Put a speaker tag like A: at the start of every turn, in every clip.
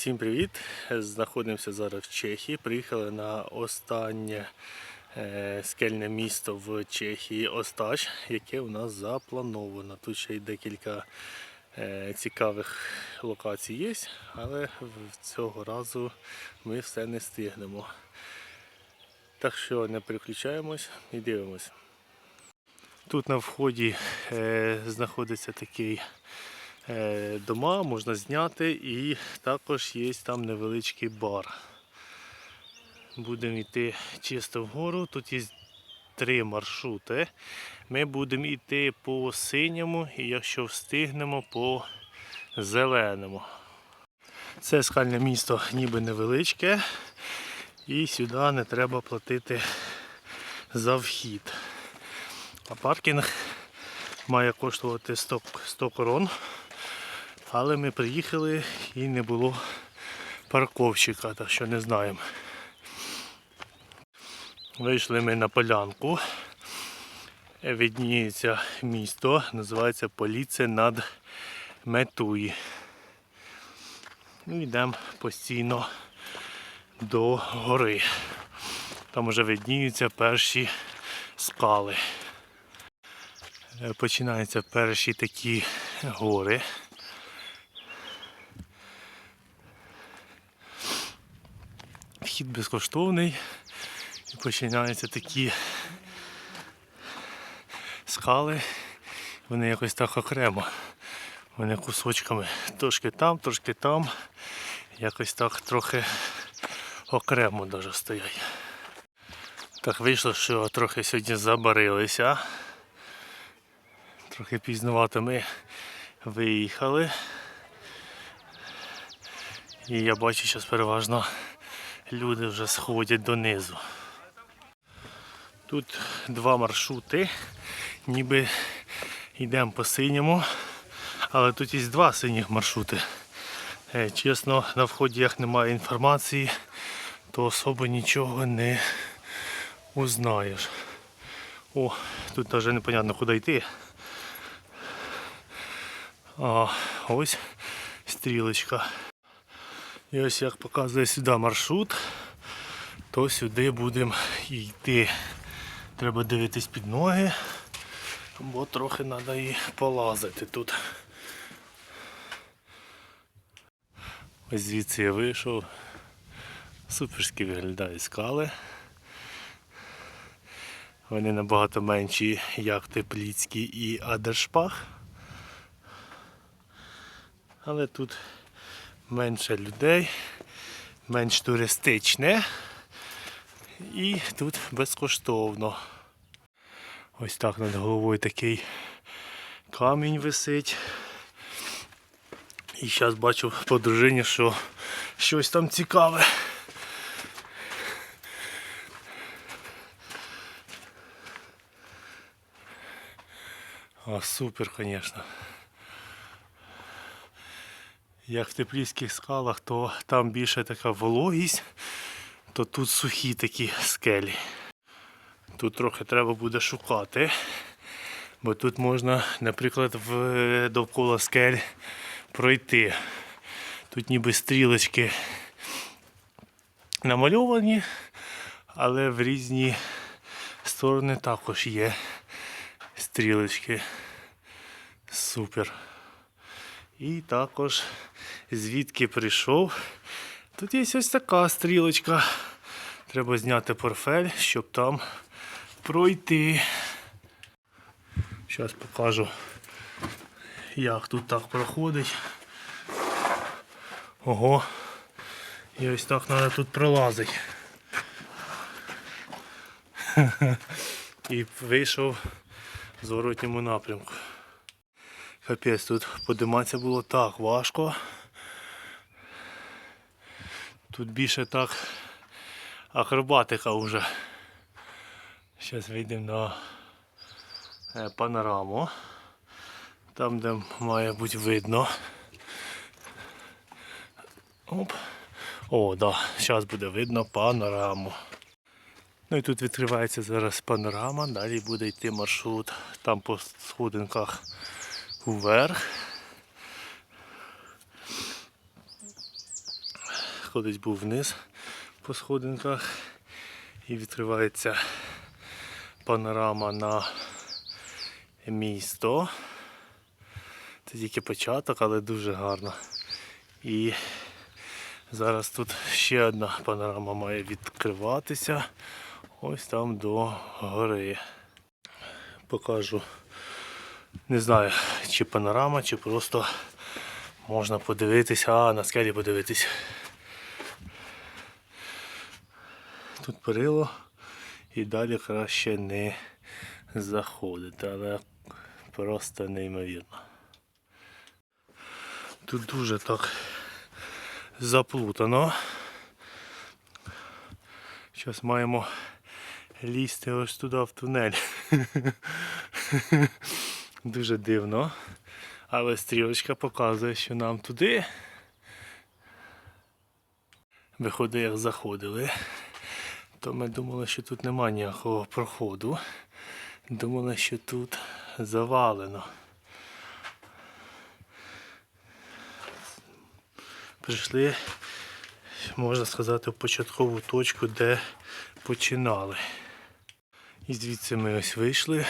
A: Всім привіт! Знаходимося зараз в Чехії. Приїхали на останнє е, скельне місто в Чехії Остач, яке у нас заплановано. Тут ще й декілька е, цікавих локацій є, але цього разу ми все не встигнемо. Так що не переключаємось і дивимось. Тут на вході е, знаходиться такий дома, можна зняти, і також є там невеличкий бар. Будемо йти чисто вгору. Тут є три маршрути. Ми будемо йти по синьому і якщо встигнемо по зеленому. Це скальне місто ніби невеличке, і сюди не треба платити за вхід. А паркінг має коштувати 100, 100 корон. Але ми приїхали і не було парковщика, так що не знаємо. Вийшли ми на полянку. Відніється місто, називається Поліце над Метуї. Ну, йдемо постійно до гори. Там вже видніються перші скали. Починаються перші такі гори. Вхід безкоштовний і починаються такі скали. Вони якось так окремо. Вони кусочками трошки там, трошки там. Якось так трохи окремо даже стоять. Так вийшло, що трохи сьогодні забарилися. Трохи пізнувато ми виїхали. І я бачу, що переважно люди вже сходять донизу. Тут два маршрути, ніби йдемо по синьому, але тут є два синіх маршрути. Е, Чесно, на вході як немає інформації, то особо нічого не узнаєш. О, тут навіть непонятно куди йти. А ось стрілочка. І ось як показує сюди маршрут, то сюди будемо йти. Треба дивитись під ноги, бо трохи треба і полазити тут. Ось звідси я вийшов. Суперськи виглядають скали. Вони набагато менші, як Тепліцький і Адершпах. Але тут менше людей, менш туристичне і тут безкоштовно. Ось так над головою такий камінь висить. І зараз бачу по дружині, що щось там цікаве. А супер, звісно. Як в теплівських скалах, то там більше така вологість, то тут сухі такі скелі. Тут трохи треба буде шукати, бо тут можна, наприклад, в, довкола скель пройти. Тут ніби стрілочки намальовані, але в різні сторони також є стрілочки. Супер. І також звідки прийшов. Тут є ось така стрілочка. Треба зняти портфель, щоб там пройти. Зараз покажу, як тут так проходить. Ого. І ось так треба тут пролазити. І вийшов в зворотньому напрямку. Капець, тут подиматися було так важко. Тут більше так акробатика вже. Зараз вийдемо на е, панораму. Там, де має бути видно. Оп. О, да, зараз буде видно панораму. Ну і тут відкривається зараз панорама, далі буде йти маршрут там по сходинках вверх. Колись був вниз по сходинках і відкривається панорама на місто. Це тільки початок, але дуже гарно. І зараз тут ще одна панорама має відкриватися. Ось там до гори. Покажу. Не знаю, чи панорама, чи просто можна подивитися, а на скелі подивитись. Тут перило і далі краще не заходити, але просто неймовірно. Тут дуже так заплутано. Зараз маємо лізти ось туди в тунель. Дуже дивно. Але стрілочка показує, що нам туди. Виходить, як заходили, то ми думали, що тут немає ніякого проходу. Думали, що тут завалено. Прийшли, можна сказати, в початкову точку, де починали. І звідси ми ось вийшли.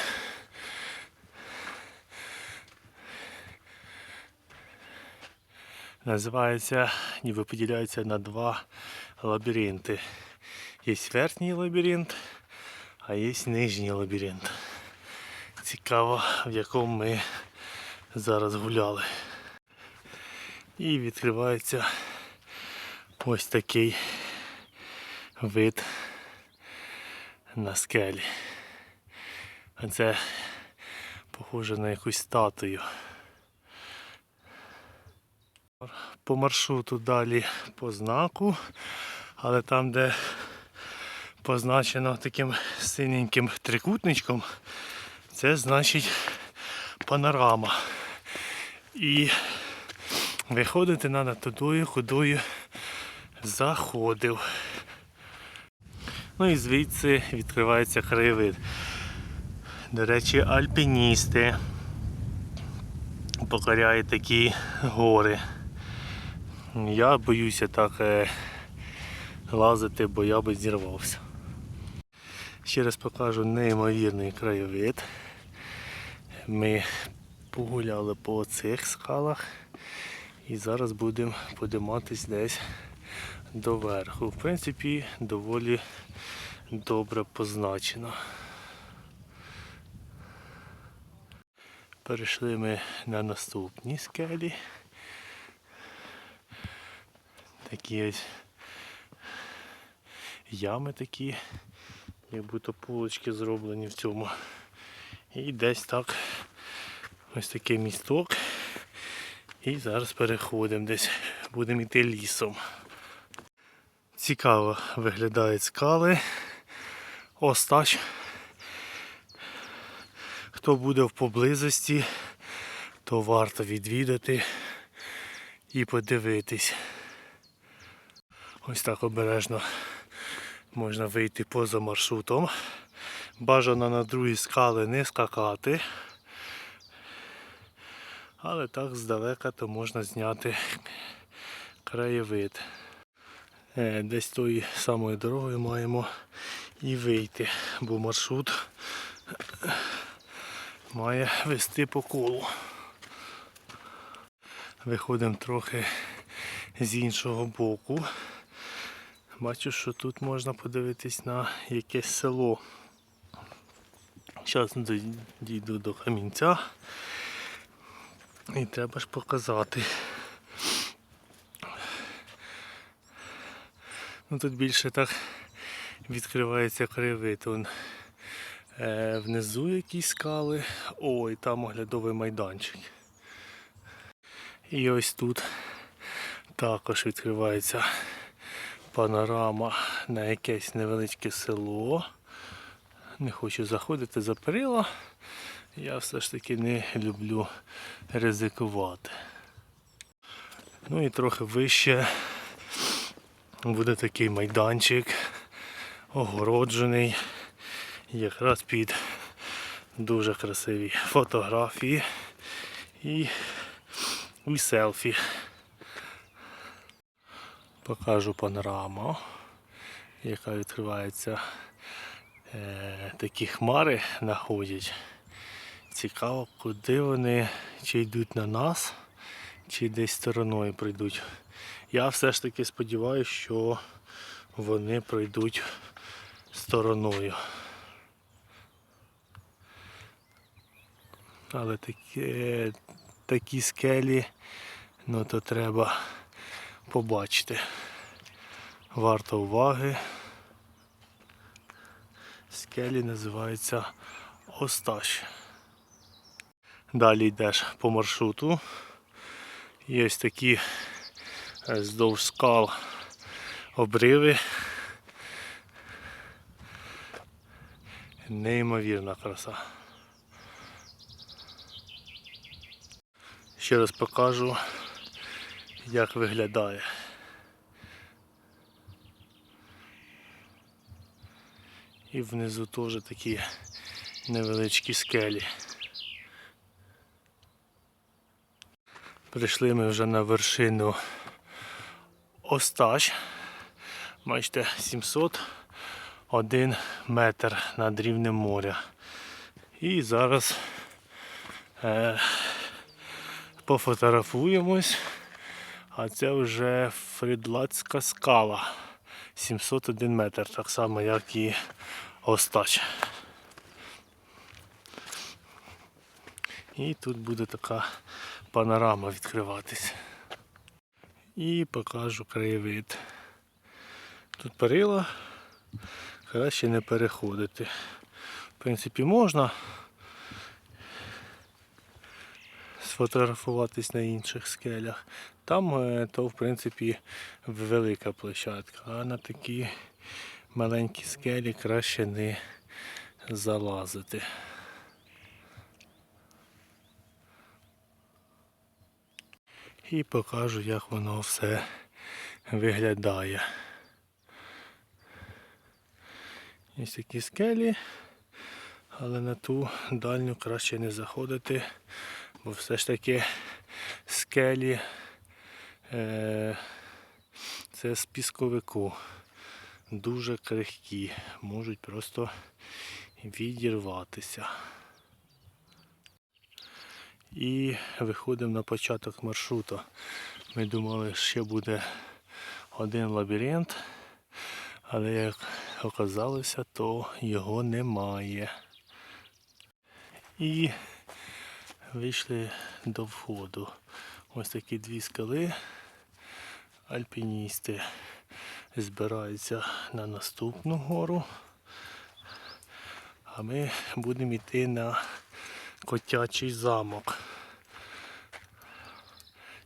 A: Називається, ніби поділяється на два лабіринти. Є верхній лабіринт, а є нижній лабіринт. Цікаво, в якому ми зараз гуляли. І відкривається ось такий вид на скелі. Це похоже на якусь статую. По маршруту далі по знаку, але там, де позначено таким синеньким трикутничком, це значить панорама. І виходити треба тудою, кудою заходив. Ну і звідси відкривається краєвид. До речі, альпіністи покоряють такі гори. Я боюся так е, лазити, бо я би зірвався. Ще раз покажу неймовірний краєвид. Ми погуляли по цих скалах і зараз будемо подиматись десь доверху. В принципі, доволі добре позначено. Перейшли ми на наступні скелі. Такі ось ями такі, будто полочки зроблені в цьому. І десь так ось такий місток. І зараз переходимо десь, будемо йти лісом. Цікаво виглядають скали. Остач. Хто буде в поблизості, то варто відвідати і подивитись. Ось так обережно можна вийти поза маршрутом. Бажано на другі скали не скакати. Але так здалека то можна зняти краєвид. Е, Десь тої самої дорогою маємо і вийти, бо маршрут має вести по колу. Виходимо трохи з іншого боку. Бачу, що тут можна подивитись на якесь село. Зараз дійду до камінця. І треба ж показати. Ну Тут більше так відкривається краєвид. Вон, е, внизу якісь скали. Ой, там оглядовий майданчик. І ось тут також відкривається панорама на якесь невеличке село. Не хочу заходити за перила. Я все ж таки не люблю ризикувати. Ну і трохи вище буде такий майданчик, огороджений, якраз під дуже красиві фотографії і, і селфі. Покажу панораму, яка відкривається. Е, такі хмари находять. Цікаво, куди вони, чи йдуть на нас, чи десь стороною прийдуть. Я все ж таки сподіваюся, що вони пройдуть стороною. Але такі, такі скелі, ну то треба побачити. Варто уваги. Скелі називаються Осташ. Далі йдеш по маршруту. Є ось такі е, здовж скал обриви. Неймовірна краса. Ще раз покажу, як виглядає. І внизу теж такі невеличкі скелі. Прийшли ми вже на вершину Остач. Бачите, 701 метр над рівнем моря. І зараз е, пофотографуємось. А це вже Фрідлацька скала. 701 метр, так само як і Остач. І тут буде така панорама відкриватись. І покажу краєвид. Тут перила, краще не переходити. В принципі, можна сфотографуватись на інших скелях. Там е, то в принципі велика площадка, а на такі маленькі скелі краще не залазити. І покажу, як воно все виглядає. Ось такі скелі, але на ту дальню краще не заходити, бо все ж таки скелі це з пісковику. Дуже крихкі, можуть просто відірватися. І виходимо на початок маршруту. Ми думали, ще буде один лабіринт, але як оказалося, то його немає. І вийшли до входу. Ось такі дві скали. Альпіністи збираються на наступну гору. А ми будемо йти на котячий замок.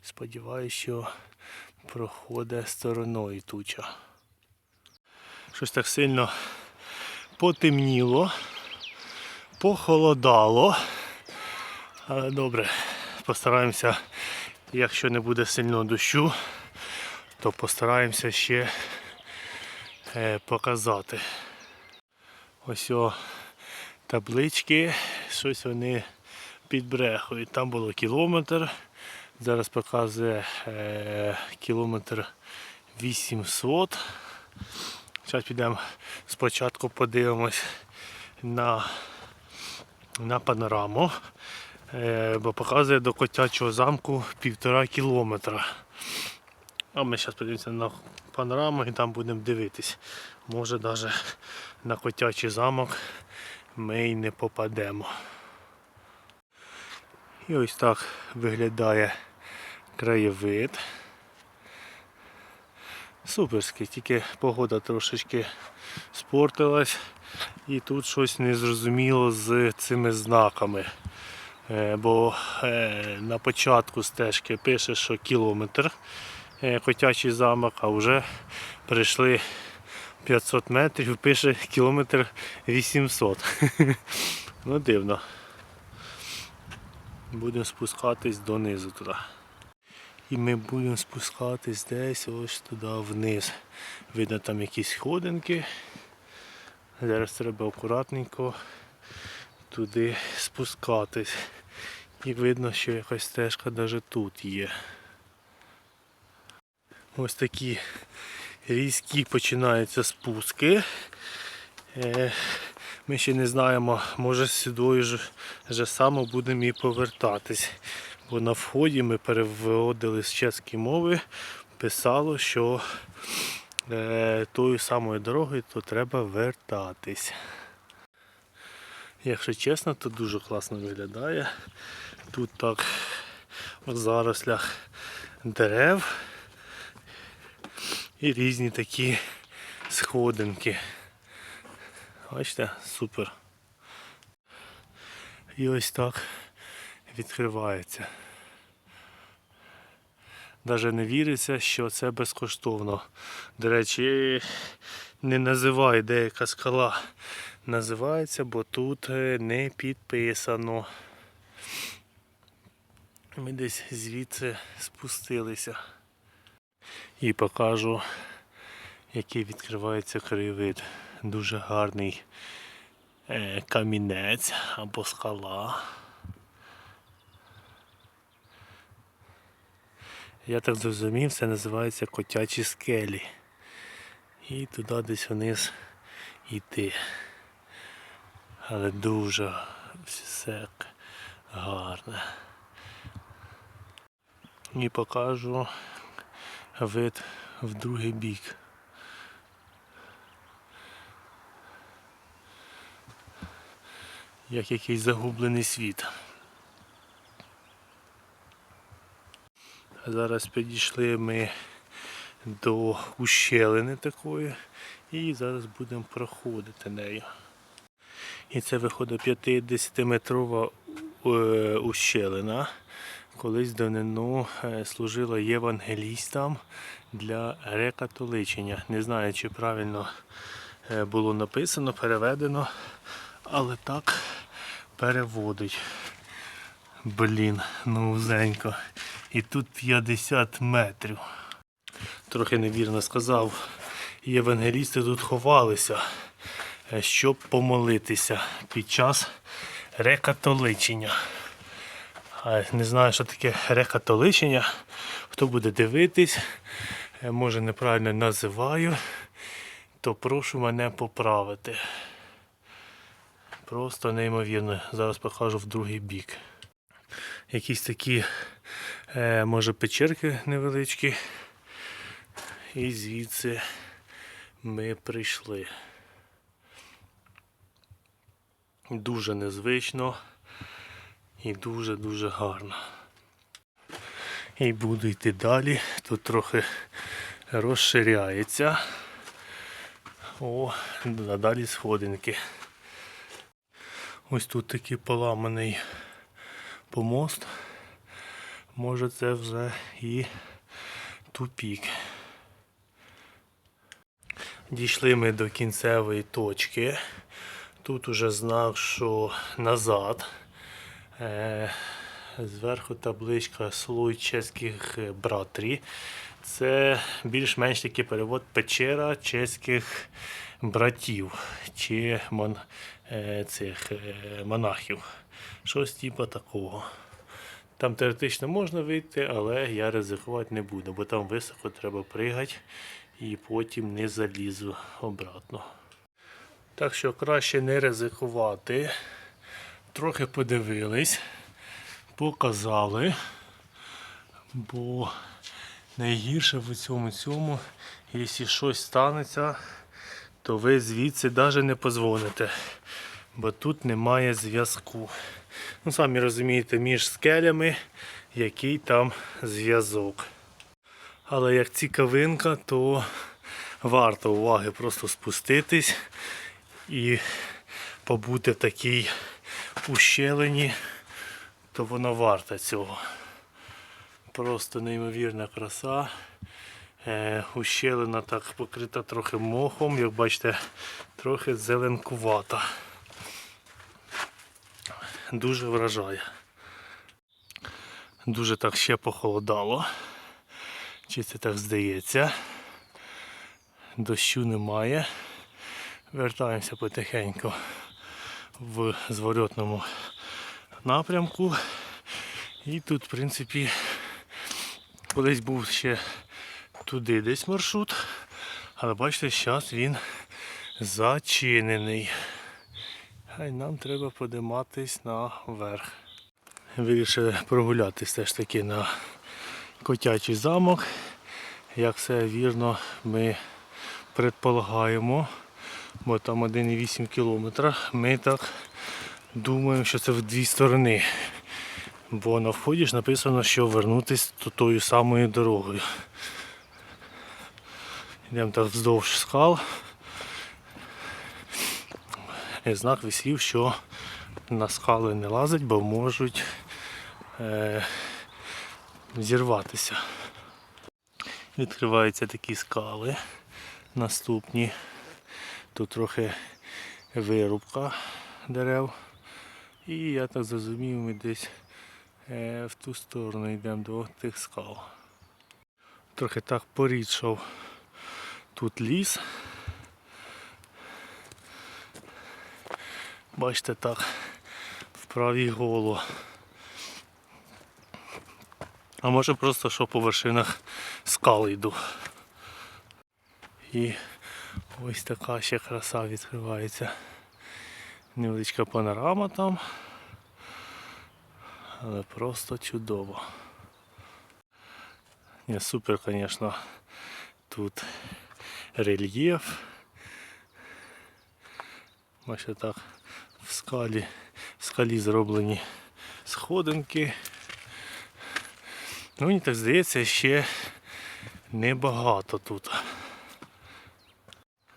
A: Сподіваюсь, що проходить стороною туча. Щось так сильно потемніло, похолодало. Але добре, постараємося, якщо не буде сильного дощу, то постараємося ще е, показати. Ось о таблички, щось вони підбрехують. Там було кілометр, зараз показує е, кілометр 800. Зараз підемо спочатку подивимось на, на панораму, е, бо показує до котячого замку півтора кілометра. А ми зараз подивимося на панораму і там будемо дивитись. Може навіть на котячий замок ми й не попадемо. І ось так виглядає краєвид. Суперський, тільки погода трошечки спортилась і тут щось незрозуміло з цими знаками. Е, Бо е, на початку стежки пише, що кілометр котячий замок, а вже прийшли 500 метрів, пише кілометр 800. ну дивно. Будемо спускатись донизу туди. І ми будемо спускатись десь ось туди вниз. Видно там якісь сходинки. Зараз треба акуратненько туди спускатись. І видно, що якась стежка навіть тут є. Ось такі різкі починаються спуски. Е, Ми ще не знаємо, може сюди ж, же само будемо і повертатись. Бо на вході ми переводили з чеської мови, писало, що е, тою самою дорогою то треба вертатись. Якщо чесно, то дуже класно виглядає. Тут так в зарослях дерев і різні такі сходинки. Бачите, супер. І ось так відкривається. Навіть не віриться, що це безкоштовно. До речі, не називає деяка скала. Називається, бо тут е, не підписано. Ми десь звідси спустилися. І покажу, який відкривається краєвид. Дуже гарний е, камінець або скала. Я так зрозумів, це називається котячі скелі. І туди десь вниз йти. Але дуже все гарне. І покажу вид в другий бік. Як якийсь загублений світ. Зараз підійшли ми до ущелини такої і зараз будемо проходити нею. І це виходить 50-метрова е, ущелина. Колись давнину е, служила євангелістам для рекатоличення. Не знаю, чи правильно е, було написано, переведено, але так переводить. Блін, ну вузенько. І тут 50 метрів. Трохи невірно сказав. Євангелісти тут ховалися, е, щоб помолитися під час рекатоличення. Не знаю, що таке рекатоличення. Хто буде дивитись, е, може неправильно називаю, то прошу мене поправити. Просто неймовірно. Зараз покажу в другий бік. Якісь такі, е, може, печерки невеличкі. І звідси ми прийшли. Дуже незвично і дуже-дуже гарно. І буду йти далі. Тут трохи розширяється. О, далі сходинки. Ось тут такий поламаний помост. Може це вже і тупік. Дійшли ми до кінцевої точки. Тут уже знак, що назад. Е, Зверху табличка слуй чеських братрі. Це більш-менш такий перевод печера чеських братів чи мон, е, цих е, монахів. Щось типу такого. Там теоретично можна вийти, але я ризикувати не буду, бо там високо треба пригати і потім не залізу обратно. Так що краще не ризикувати. Трохи подивились, показали, бо найгірше в цьому цьому, якщо щось станеться, то ви звідси навіть не позвоните, бо тут немає зв'язку. Ну, самі розумієте, між скелями який там зв'язок. Але як цікавинка, то варто уваги просто спуститись і побути в такій ущелині, то воно варто цього. Просто неймовірна краса. Е, ущелина так покрита трохи мохом, як бачите, трохи зеленкувата. Дуже вражає. Дуже так ще похолодало. Чи це так здається? Дощу немає. Вертаємося потихеньку в зворотному напрямку. І тут, в принципі, колись був ще туди десь маршрут. Але бачите, зараз він зачинений. А й нам треба подиматись наверх. Вирішили прогулятись теж таки на котячий замок. Як все вірно ми предполагаємо, бо там 1,8 кілометра. Ми так думаємо, що це в дві сторони. Бо на вході ж написано, що вернутись то- тою самою дорогою. Йдемо так вздовж скал. І знак висів, що на скали не лазить, бо можуть е, зірватися. Відкриваються такі скали наступні. Тут трохи вирубка дерев. І я так зрозумів, ми десь е, в ту сторону йдемо до тих скал. Трохи так порідшав тут ліс. Бачите так, в голо. А може просто що по вершинах скал йду. І ось така ще краса відкривається. Невеличка панорама там. Але просто чудово. Ні, супер, звісно, тут рельєф. Бачите так, в скалі, в скалі зроблені сходинки. Ну, мені так здається, ще небагато тут.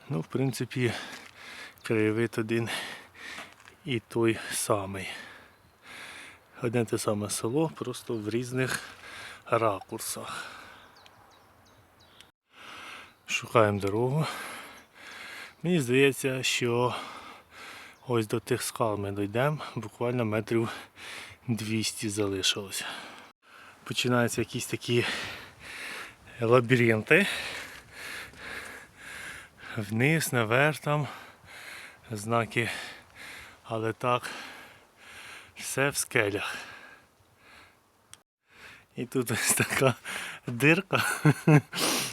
A: Ну, в принципі, краєвид один і той самий. Одне те саме село, просто в різних ракурсах. Шукаємо дорогу. Мені здається, що ось до тих скал ми дійдемо, буквально метрів 200 залишилось. Починаються якісь такі лабіринти. Вниз, наверх там знаки, але так все в скелях. І тут ось така дирка.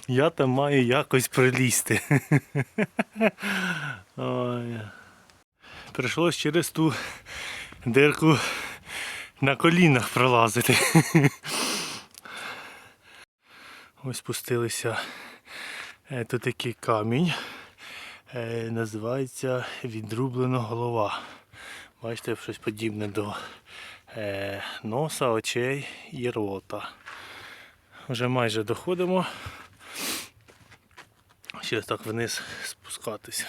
A: Я там маю якось прилізти. Ой. Прийшлось через ту дирку на колінах пролазити. Ось спустилися. Е, Тут такий камінь. Е, Називається відрублена голова. Бачите, щось подібне до е, носа, очей і рота. Вже майже доходимо. Ще так вниз спускатися.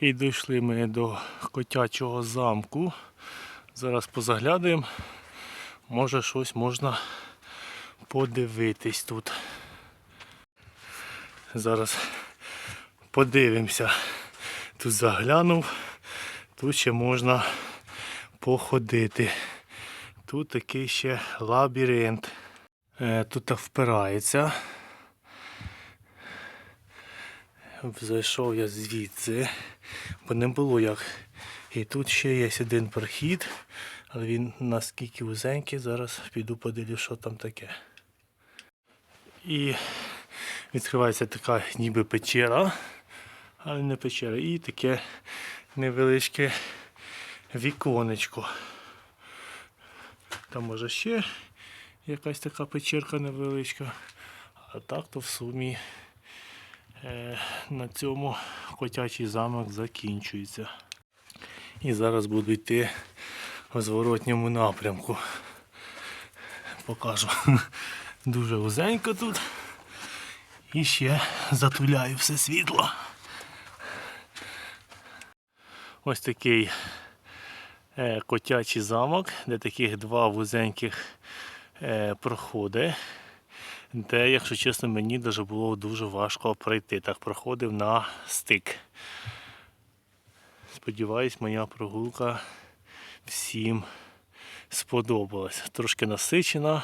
A: І дійшли ми до котячого замку. Зараз позаглядаємо. Може щось можна подивитись тут. Зараз подивимося. Тут заглянув. Тут ще можна походити. Тут такий ще лабіринт. Е, Тут так впирається. Зайшов я звідси, бо не було як. І тут ще є один прохід, але він наскільки вузенький, зараз піду подивлюсь, що там таке. І відкривається така ніби печера, але не печера. І таке невеличке віконечко. Там може ще якась така печерка невеличка. А так то в сумі е, на цьому котячий замок закінчується. І зараз буду йти в зворотньому напрямку. Покажу. Дуже вузенько тут. І ще затуляю все світло. Ось такий е, котячий замок, де таких два вузеньких е, проходи, де, якщо чесно, мені даже було дуже важко пройти. Так проходив на стик. Сподіваюсь, моя прогулка всім сподобалась. Трошки насичена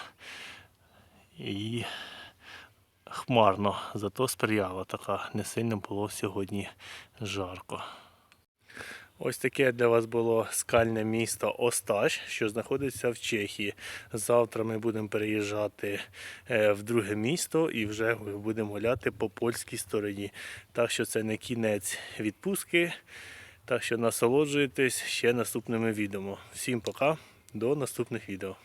A: і хмарно, зато сприяла така. Не сильно було сьогодні жарко. Ось таке для вас було скальне місто Осташ, що знаходиться в Чехії. Завтра ми будемо переїжджати е, в друге місто і вже будемо гуляти по польській стороні. Так що це не кінець відпустки. Так що насолоджуйтесь ще наступними відео. Всім пока, до наступних відео.